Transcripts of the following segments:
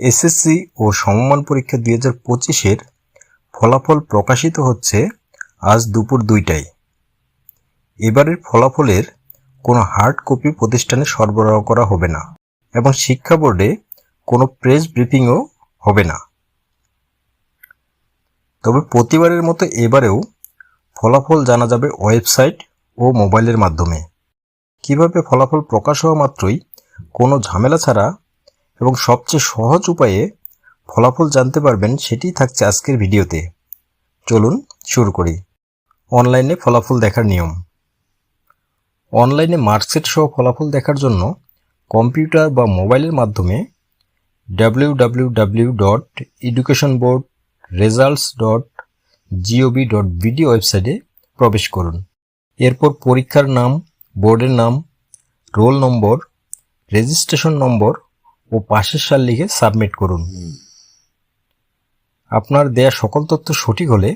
SSC ও সমমান পরীক্ষা দুই হাজার পঁচিশের ফলাফল প্রকাশিত হচ্ছে আজ দুপুর দুইটায়। এবারের ফলাফলের কোনো হার্ড কপি প্রতিষ্ঠানে সরবরাহ করা হবে না এবং শিক্ষা বোর্ডে কোনো প্রেস ব্রিফিংও হবে না। তবে প্রতিবারের মতো এবারেও ফলাফল জানা যাবে ওয়েবসাইট ও মোবাইলের মাধ্যমে। কীভাবে ফলাফল প্রকাশ হওয়া মাত্রই কোনো ঝামেলা ছাড়া এবং সবচেয়ে সহজ উপায়ে ফলাফল জানতে পারবেন সেটি থাকছে আজকের ভিডিওতে। চলুন শুরু করি। অনলাইনে ফলাফল দেখার নিয়ম। অনলাইনে মার্কশিট সহ ফলাফল দেখার জন্য কম্পিউটার বা মোবাইলের মাধ্যমে W W W dot education board results dot GOB dot ওয়েবসাইটে প্রবেশ করুন। এরপর পরীক্ষার নাম বোর্ডের নাম রোল নম্বর রেজিস্ট্রেশন নম্বর পাশের সাল লিখে সাবমিট করুন আপনার দেয়া সকল তথ্য সঠিক হলে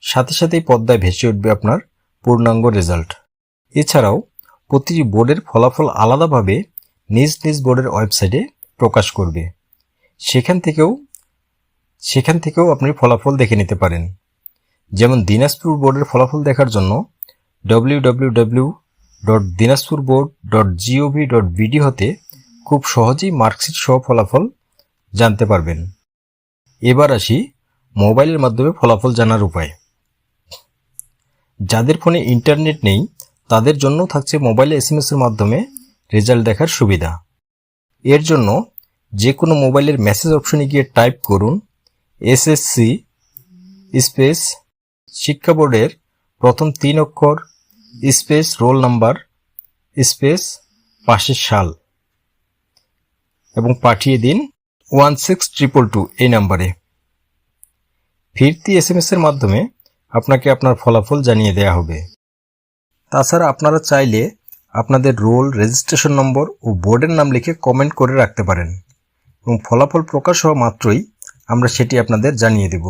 সাথে সাথেই পদ্মায় ভেসে উঠবে আপনার পূর্ণাঙ্গ রেজাল্ট এছাড়াও প্রতিটি বোর্ডের ফলাফল আলাদাভাবে নিজ নিজ বোর্ডের ওয়েবসাইটে প্রকাশ করবে। সেখান থেকেও সেখান থেকেও আপনি ফলাফল দেখে নিতে পারেন। যেমন দিনাজপুর বোর্ডের ফলাফল দেখার জন্য W W W dot Dinajpur board dot GOV dot BD হতে খুব সহজেই মার্কশিট সহ ফলাফল জানতে পারবেন। এবার আসি মোবাইলের মাধ্যমে ফলাফল জানার উপায়। যাদের ফোনে ইন্টারনেট নেই, তাদের জন্য থাকছে মোবাইলে এস এর মাধ্যমে রেজাল্ট দেখার সুবিধা। এর জন্য যে কোনো মোবাইলের মেসেজ অপশনে গিয়ে টাইপ করুন এসএসসি স্পেস শিক্ষা বোর্ডের প্রথম তিন অক্ষর স্পেস রোল নাম্বার স্পেস পাশের সাল। এবং পাঠিয়ে দিন ওয়ান সিক্স ট্রিপল টু এই নাম্বারে। ফিরতি এস এম এর মাধ্যমে আপনাকে আপনার ফলাফল জানিয়ে দেয়া হবে। তাছাড়া আপনারা চাইলে আপনাদের রোল রেজিস্ট্রেশন নম্বর ও বোর্ডের নাম লিখে কমেন্ট করে রাখতে পারেন। এবং ফলাফল প্রকাশ হওয়া মাত্রই আমরা সেটি আপনাদের জানিয়ে দেব।